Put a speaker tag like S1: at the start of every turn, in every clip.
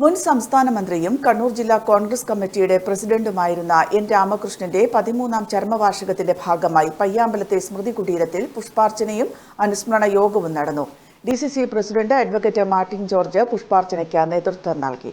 S1: മുൻ സംസ്ഥാന മന്ത്രിയും കണ്ണൂർ ജില്ലാ കോൺഗ്രസ് കമ്മിറ്റിയുടെ പ്രസിഡന്റുമായിരുന്ന എൻ രാമകൃഷ്ണന്റെ പതിമൂന്നാം ചരമവാർഷികത്തിന്റെ ഭാഗമായി പയ്യാമ്പലത്തെ സ്മൃതി കുടീരത്തിൽ പുഷ്പാർച്ചനയും അനുസ്മരണ യോഗവും നടന്നു. D C C president advocate Martin George പുഷ്പാർച്ചനയ്ക്ക് നേതൃത്വം നൽകി.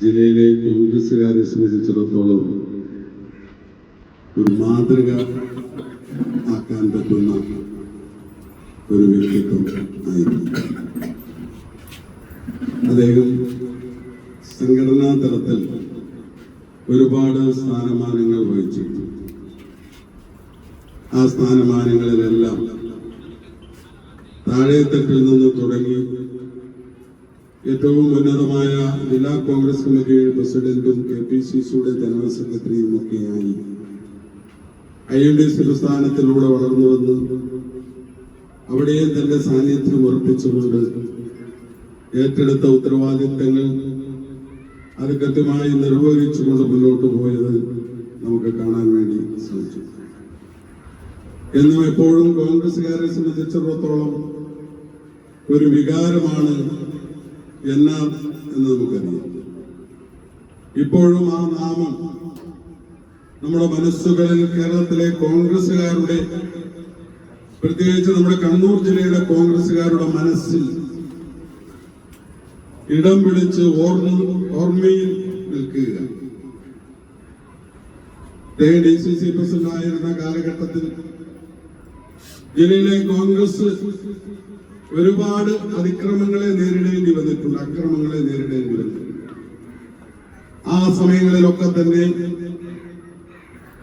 S2: ജില്ലയിലെ കോൺഗ്രസ്സുകാരെ സംബന്ധിച്ചിടത്തോളം ഒരു മാതൃക ആക്കാൻ പറ്റുന്ന ഒരു വ്യക്തിത്വം ആയിരുന്നു അദ്ദേഹം സംഘടനാ തലത്തിൽ ഒരുപാട് സ്ഥാനമാനങ്ങൾ വഹിച്ചു ആ സ്ഥാനമാനങ്ങളിലെല്ലാം താഴെത്തട്ടിൽ നിന്ന് തുടങ്ങി ഏറ്റവും ഉന്നതമായ ജില്ലാ കോൺഗ്രസ് കമ്മിറ്റിയുടെ പ്രസിഡന്റും കെ പി സി സിയുടെ ജനറൽ സെക്രട്ടറിയും ഒക്കെയായി. ഐ എൻ ഡി സി പ്രസ്ഥാനത്തിലൂടെ വളർന്നു വന്ന് അവിടെയും തന്റെ സാന്നിധ്യം ഉറപ്പിച്ചുകൊണ്ട് ഏറ്റെടുത്ത ഉത്തരവാദിത്തങ്ങൾ അത് കൃത്യമായി നിർവഹിച്ചുകൊണ്ട് മുന്നോട്ട് പോയത് നമുക്ക് കാണാൻ വേണ്ടി സാധിച്ചു. എന്നും എപ്പോഴും കോൺഗ്രസ്സുകാരെ സംബന്ധിച്ചിടത്തോളം ഒരു വികാരമാണ് എന്നാ എന്ന് നമുക്കറിയാം. ഇപ്പോഴും ആ നാമം നമ്മുടെ മനസ്സുകളിൽ കേരളത്തിലെ കോൺഗ്രസുകാരുടെ പ്രത്യേകിച്ച് നമ്മുടെ കണ്ണൂർ ജില്ലയിലെ കോൺഗ്രസുകാരുടെ മനസ്സിൽ ഇടം പിടിച്ച് ഓർമ്മ ഓർമ്മയിൽ നിൽക്കുക. ഡി സി സി പ്രസിഡന്റ് ആയിരുന്ന കാലഘട്ടത്തിൽ ജില്ലയിലെ കോൺഗ്രസ് ഒരുപാട് അതിക്രമങ്ങളെ നേരിടേണ്ടി വന്നിട്ടുണ്ട് അക്രമങ്ങളെ നേരിടേണ്ടി വന്നിട്ടുണ്ട്. ആ സമയങ്ങളിലൊക്കെ തന്നെ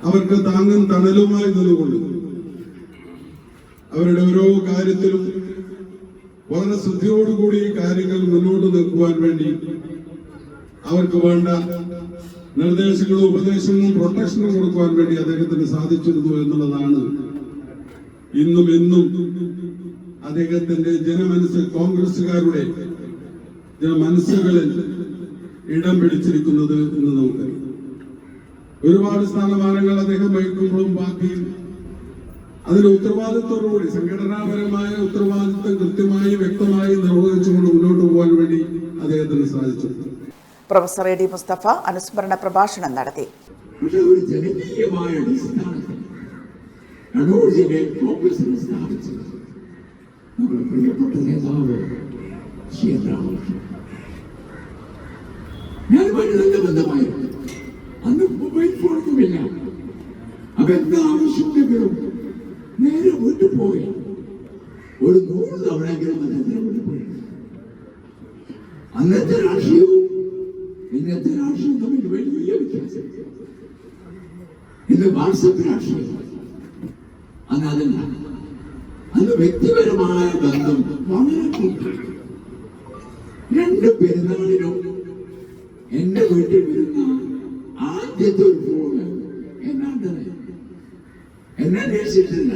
S2: അവർക്ക് താങ്ങും തണലുമായി നിന്നുകൊണ്ട് അവരുടെ ഓരോ കാര്യത്തിലും വളരെ ശ്രദ്ധയോടുകൂടി കാര്യങ്ങൾ മുന്നോട്ട് നിൽക്കുവാൻ വേണ്ടി അവർക്ക് വേണ്ട നിർദ്ദേശങ്ങളും ഉപദേശങ്ങളും പ്രൊട്ടക്ഷനും കൊടുക്കുവാൻ വേണ്ടി അദ്ദേഹത്തിന് സാധിച്ചിരുന്നു എന്നുള്ളതാണ് ഇന്നും എന്നും അദ്ദേഹത്തിന്റെ ജനമനസ് കോൺഗ്രസുകാരുടെ മനസ്സുകളിൽ ഇടം പിടിച്ചിരിക്കുന്നത് എന്ന് നമുക്കറിയാം ഒരുപാട് സ്ഥാനമാനങ്ങൾ അദ്ദേഹം വഹിക്കുമ്പോഴും ബാക്കി അതിന് ഉത്തരവാദിത്വത്തോടുകൂടി സംഘടനാപരമായ ഉത്തരവാദിത്വം കൃത്യമായി വ്യക്തമായി നിർവഹിച്ചുകൊണ്ട് മുന്നോട്ട് പോകാൻ വേണ്ടി അദ്ദേഹത്തിന് സാധിച്ചു
S1: പ്രൊഫസർ എ ഡി മുസ്തഫ അനുസ്മരണ പ്രഭാഷണം നടത്തി.
S3: പക്ഷെ ഒരു ജനകീയമായ അടിസ്ഥാനത്തിൽ കോൺഗ്രസിനെ സ്ഥാപിച്ചത്. നമ്മുടെ പ്രിയപ്പെട്ട നേതാവ് ശ്രീ. രാമകൃഷ്ണൻ ഞാൻ നല്ല ബന്ധമായിരുന്നു അന്ന് മൊബൈൽ ഫോണൊന്നുമില്ല അപ്പൊ എന്താ ആവശ്യമുണ്ടെങ്കിലും നേരെ വീട്ടിൽ പോയി ഒരു നൂറ് തവണയെങ്കിലും അദ്ദേഹത്തിന് വീട്ടിൽ പോയി അന്നത്തെ രാഷ്ട്രീയവും ഇന്നത്തെ രാഷ്ട്രീയവും തമ്മിൽ വലിയ വ്യത്യാസം ഇന്ന് വാട്സപ്പ് രാഷ്ട്രീയം അന്ന് അതല്ല അന്ന് വ്യക്തിപരമായ ബന്ധം വളരെ കൂടുതൽ. രണ്ട് പെരുന്നാളിനും എന്റെ വീട്ടിൽ വരുന്ന ആദ്യത്തെ ഒരു ഫോണ് എന്നാണ്ട് എന്നെ അന്വേഷിച്ചിട്ടില്ല.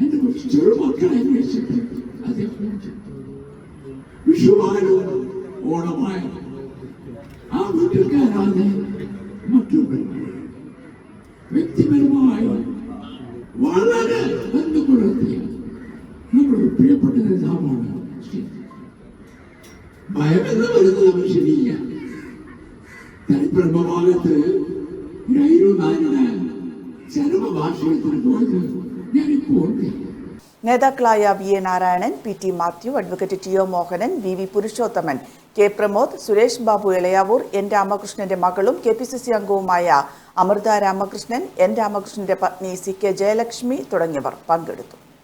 S3: എന്റെ കുറച്ച് ചെറുമക്കളെ അന്വേഷിച്ചിട്ട് അദ്ദേഹം ഫോൺ ആ വീട്ടിൽ വീട്ടിൽക്കാരാണ് മറ്റു പെരുമാൾ വ്യക്തിപരമായി വളരെ ബന്ധം പുലർത്തിയ നമ്മുടെ പ്രിയപ്പെട്ട നേതാവാണ് ശ്രീ. ഭയമെന്ന് വരുന്നത് മനുഷ്യനില്ല ഓർക്കുകയാണ്
S1: നേതാക്കളായ V A Narayanan P T Mathew advocate T O Mohanan V V Purushothaman K Pramod Suresh Babu Elayavoor N രാമകൃഷ്ണന്റെ മകളും കെ പി സി സി അംഗവുമായ അമൃത രാമകൃഷ്ണൻ എൻ രാമകൃഷ്ണന്റെ പത്നി സി കെ ജയലക്ഷ്മി തുടങ്ങിയവർ പങ്കെടുത്തു.